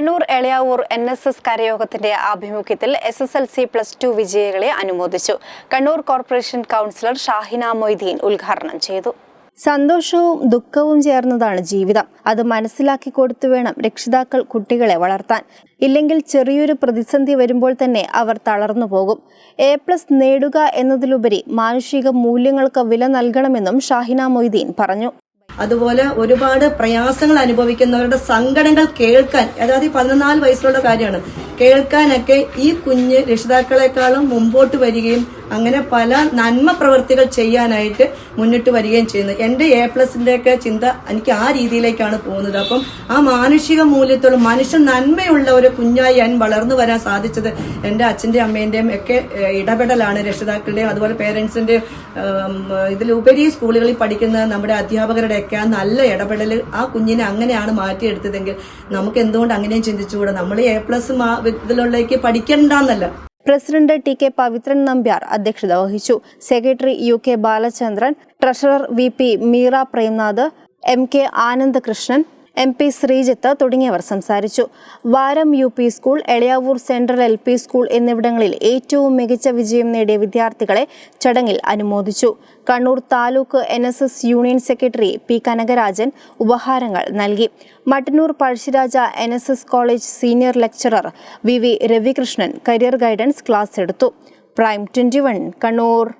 Kannur Elayavoor N S S കരയോഗത്തിന്റെ ആഭിമുഖ്യത്തിൽ S S L C plus two വിജയികളെ അനുമോദിച്ചു. Kannur corporation councillor Shahina Moideen ഉദ്ഘാടനം ചെയ്തു. സന്തോഷവും ദുഃഖവും ചേർന്നതാണ് ജീവിതം. അത് മനസ്സിലാക്കി കൊടുത്തു വേണം രക്ഷിതാക്കൾ കുട്ടികളെ വളർത്താൻ. ഇല്ലെങ്കിൽ ചെറിയൊരു പ്രതിസന്ധി വരുമ്പോൾ തന്നെ അവർ തളർന്നു പോകും. എ പ്ലസ് നേടുക എന്നതിലുപരി മാനുഷിക മൂല്യങ്ങൾക്ക് വില നൽകണമെന്നും ഷാഹിന മൊയ്തീൻ പറഞ്ഞു. അതുപോലെ ഒരുപാട് പ്രയാസങ്ങൾ അനുഭവിക്കുന്നവരുടെ സങ്കടങ്ങൾ കേൾക്കാൻ അതായത് പതിനാല് വയസ്സുള്ള കാര്യമാണ്. കേൾക്കാനൊക്കെ ഈ കുഞ്ഞ് രക്ഷിതാക്കളെക്കാളും മുമ്പോട്ട് വരികയും അങ്ങനെ പല നന്മ പ്രവൃത്തികൾ ചെയ്യാനായിട്ട് മുന്നിട്ട് വരികയും ചെയ്യുന്നു. എന്റെ എ പ്ലസിന്റെ ഒക്കെ ചിന്ത എനിക്ക് ആ രീതിയിലേക്കാണ് പോകുന്നത്. അപ്പം ആ മാനുഷിക മൂല്യത്തോട് മനുഷ്യ നന്മയുള്ള ഒരു കുഞ്ഞായി ഞാൻ വളർന്നു വരാൻ സാധിച്ചത് എന്റെ അച്ഛന്റെയും അമ്മേന്റെയും ഒക്കെ ഇടപെടലാണ് രക്ഷിതാക്കളുടെയും അതുപോലെ പേരൻസിന്റെയും ഇതിലുപരി സ്കൂളുകളിൽ പഠിക്കുന്ന നമ്മുടെ അധ്യാപകരുടെ ഒക്കെ ആ നല്ല ഇടപെടൽ ആ കുഞ്ഞിനെ അങ്ങനെയാണ് മാറ്റിയെടുത്തതെങ്കിൽ നമുക്ക് എന്തുകൊണ്ട് അങ്ങനെയും ചിന്തിച്ചുകൂടാ? നമ്മൾ എ പ്ലസ് ഇതിലുള്ളേക്ക് പഠിക്കണ്ടെന്നല്ല. President T K Pavithran Nambiar അധ്യക്ഷത വഹിച്ചു. Secretary U K Balachandran treasurer V P Meera Premnath M K Anandakrishnan M P Sreejith തുടങ്ങിയവർ സംസാരിച്ചു. Varam U P school Elayavoor central L P school എന്നിവിടങ്ങളിൽ ഏറ്റവും മികച്ച വിജയം നേടിയ വിദ്യാർത്ഥികളെ ചടങ്ങിൽ അനുമോദിച്ചു. Kannur taluk N S S union secretary P Kanakarajan ഉപഹാരങ്ങൾ നൽകി. Mattannur Pazhassiraja N S S college senior lecturer V V Ravikrishnan career guidance class എടുത്തു. Prime twenty Kannur.